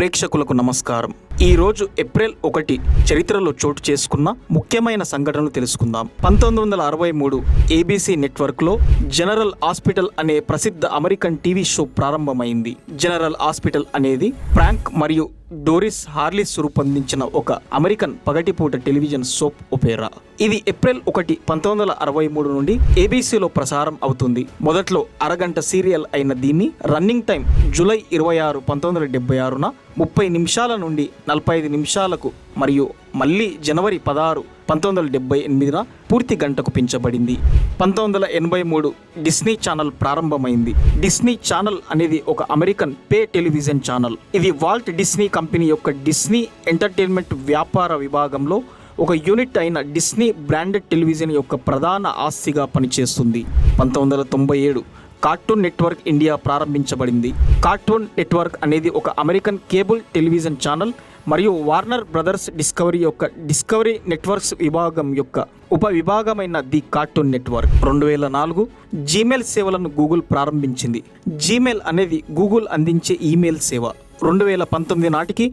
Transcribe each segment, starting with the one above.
ప్రేక్షకులకు నమస్కారం. ఈ రోజు ఏప్రిల్ ఒకటి చరిత్రలో చోటు చేసుకున్న ముఖ్యమైన సంఘటనలు తెలుసుకుందాం. పంతొమ్మిది వందల అరవై మూడు ఏబీసీ నెట్వర్క్లో జనరల్ హాస్పిటల్ అనే ప్రసిద్ధ అమెరికన్ టీవీ షో ప్రారంభమైంది. జనరల్ హాస్పిటల్ అనేది ఫ్రాంక్ మరియు డోరిస్ హార్లిస్ రూపొందించిన ఒక అమెరికన్ పగటిపూట టెలివిజన్ సోప్ ఒపేరా ఇది ఏప్రిల్ ఒకటి పంతొమ్మిది వందల అరవై మూడు నుండి ఏబీసీలో ప్రసారం అవుతుంది. మొదట్లో అరగంట సీరియల్ అయిన దీన్ని రన్నింగ్ టైం జూలై ఇరవై ఆరు పంతొమ్మిది వందల డెబ్బై ఆరున ముప్పై నిమిషాల నుండి నలభై ఐదు నిమిషాలకు మరియు మళ్ళీ జనవరి పదహారు పంతొమ్మిది వందల డెబ్బై ఎనిమిదిన పూర్తి గంటకు పెంచబడింది. పంతొమ్మిది వందల ఎనభై మూడు డిస్నీ ఛానల్ ప్రారంభమైంది. డిస్నీ ఛానల్ అనేది ఒక అమెరికన్ పే టెలివిజన్ ఛానల్. ఇది వాల్ట్ డిస్నీ కంపెనీ యొక్క డిస్నీ ఎంటర్టైన్మెంట్ వ్యాపార విభాగంలో ఒక యూనిట్ అయిన డిస్నీ బ్రాండెడ్ టెలివిజన్ యొక్క ప్రధాన ఆస్తిగా పనిచేస్తుంది. పంతొమ్మిది వందల తొంభై ఏడు కార్టూన్ నెట్వర్క్ ఇండియా ప్రారంభించబడింది. కార్టూన్ నెట్వర్క్ అనేది ఒక అమెరికన్ కేబుల్ టెలివిజన్ ఛానల్ మరియు వార్నర్ బ్రదర్స్ డిస్కవరీ యొక్క డిస్కవరీ నెట్వర్క్స్ విభాగం యొక్క ఉప విభాగమైన ది కార్టూన్ నెట్వర్క్. రెండు వేల నాలుగు జీమెయిల్ సేవలను గూగుల్ ప్రారంభించింది. జీమెయిల్ అనేది గూగుల్ అందించే ఈమెయిల్ సేవ. రెండు వేల పంతొమ్మిది నాటికి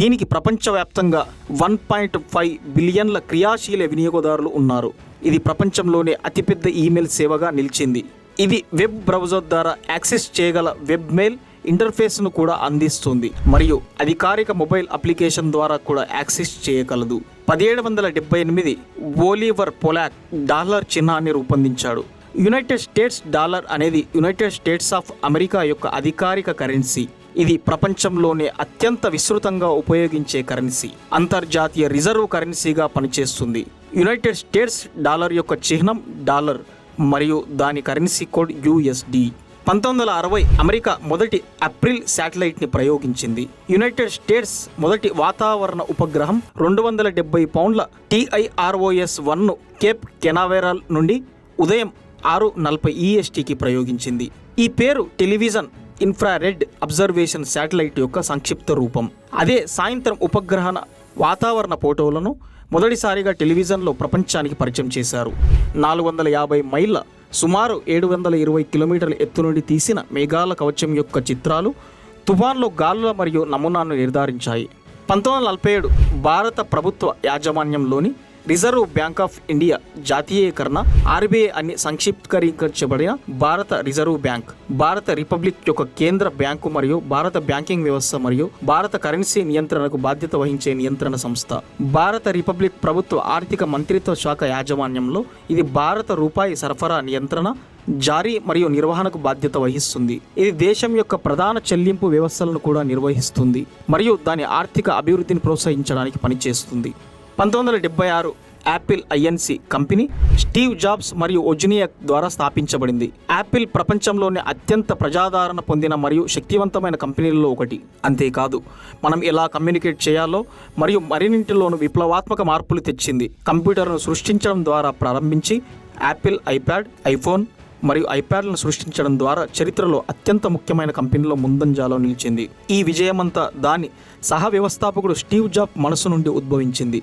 దీనికి ప్రపంచవ్యాప్తంగా వన్ పాయింట్ ఫైవ్ బిలియన్ల క్రియాశీల వినియోగదారులు ఉన్నారు. ఇది ప్రపంచంలోనే అతిపెద్ద ఈమెయిల్ సేవగా నిలిచింది. ఇది వెబ్ బ్రౌజర్ ద్వారా యాక్సెస్ చేయగల వెబ్ మెయిల్ ఇంటర్ఫేస్ను కూడా అందిస్తుంది. మరియు అధికారిక మొబైల్ అప్లికేషన్ ద్వారా కూడా యాక్సెస్ చేయగలదు. పదిహేడు వందల డెబ్బై ఎనిమిది ఓలివర్ పొలాక్ డాలర్ చిహ్నాన్ని రూపొందించాడు. యునైటెడ్ స్టేట్స్ డాలర్ అనేది యునైటెడ్ స్టేట్స్ ఆఫ్ అమెరికా యొక్క అధికారిక కరెన్సీ. ఇది ప్రపంచంలోనే అత్యంత విస్తృతంగా ఉపయోగించే కరెన్సీ. అంతర్జాతీయ రిజర్వ్ కరెన్సీగా పనిచేస్తుంది. యునైటెడ్ స్టేట్స్ డాలర్ యొక్క చిహ్నం డాలర్. మరియు దాని కరెన్సీ కోడ్ యుఎస్డి. పంతొమ్మిది వందల అరవై అమెరికా మొదటి అప్రిల్ శాటిలైట్ని ప్రయోగించింది. యునైటెడ్ స్టేట్స్ మొదటి వాతావరణ ఉపగ్రహం రెండు వందల డెబ్బై పౌండ్ల టిఐఆర్ఓఎస్ వన్ను కేప్ కెనావెరాల్ నుండి ఉదయం ఆరు నలభై ఈఎస్టీకి ప్రయోగించింది. ఈ పేరు టెలివిజన్ ఇన్ఫ్రారెడ్ అబ్జర్వేషన్ శాటిలైట్ యొక్క సంక్షిప్త రూపం. అదే సాయంత్రం ఉపగ్రహణ వాతావరణ ఫోటోలను మొదటిసారిగా టెలివిజన్లో ప్రపంచానికి పరిచయం చేశారు. నాలుగు వందల యాభై మైళ్ళ సుమారు ఏడు వందల ఇరవై కిలోమీటర్ల ఎత్తు నుండి తీసిన మేఘాల కవచం యొక్క చిత్రాలు తుఫాన్లో గాలుల మరియు నమూనాను నిర్ధారించాయి. పంతొమ్మిది వందల నలభై ఏడు భారత ప్రభుత్వ యాజమాన్యంలోని రిజర్వ్ బ్యాంక్ ఆఫ్ ఇండియా జాతీయకరణ ఆర్బీఐ అని సంక్షిప్తీకరించబడిన భారత రిజర్వ్ బ్యాంక్ భారత రిపబ్లిక్ యొక్క కేంద్ర బ్యాంకు మరియు భారత బ్యాంకింగ్ వ్యవస్థ మరియు భారత కరెన్సీ నియంత్రణకు బాధ్యత వహించే నియంత్రణ సంస్థ. భారత రిపబ్లిక్ ప్రభుత్వ ఆర్థిక మంత్రిత్వ శాఖ యాజమాన్యంలో ఇది భారత రూపాయి సరఫరా నియంత్రణ జారీ మరియు నిర్వహణకు బాధ్యత వహిస్తుంది. ఇది దేశం యొక్క ప్రధాన చెల్లింపు వ్యవస్థలను కూడా నిర్వహిస్తుంది మరియు దాని ఆర్థిక అభివృద్ధిని ప్రోత్సహించడానికి పనిచేస్తుంది. పంతొమ్మిది వందల డెబ్బై ఆరు Apple INC company Steve Jobs మరియు ఒజినియక్ ద్వారా స్థాపించబడింది. యాపిల్ ప్రపంచంలోనే అత్యంత ప్రజాదరణ పొందిన మరియు శక్తివంతమైన కంపెనీలలో ఒకటి. అంతేకాదు మనం ఎలా కమ్యూనికేట్ చేయాలో మరియు మరిన్నింటిలోనూ విప్లవాత్మక మార్పులు తెచ్చింది. కంప్యూటర్ను సృష్టించడం ద్వారా ప్రారంభించి యాపిల్ ఐప్యాడ్ ఐఫోన్ మరియు ఐప్యాడ్లను సృష్టించడం ద్వారా చరిత్రలో అత్యంత ముఖ్యమైన కంపెనీలో ముందంజాలో నిలిచింది. ఈ విజయమంతా దాని సహ వ్యవస్థాపకుడు స్టీవ్ జాబ్ మనసు నుండి ఉద్భవించింది.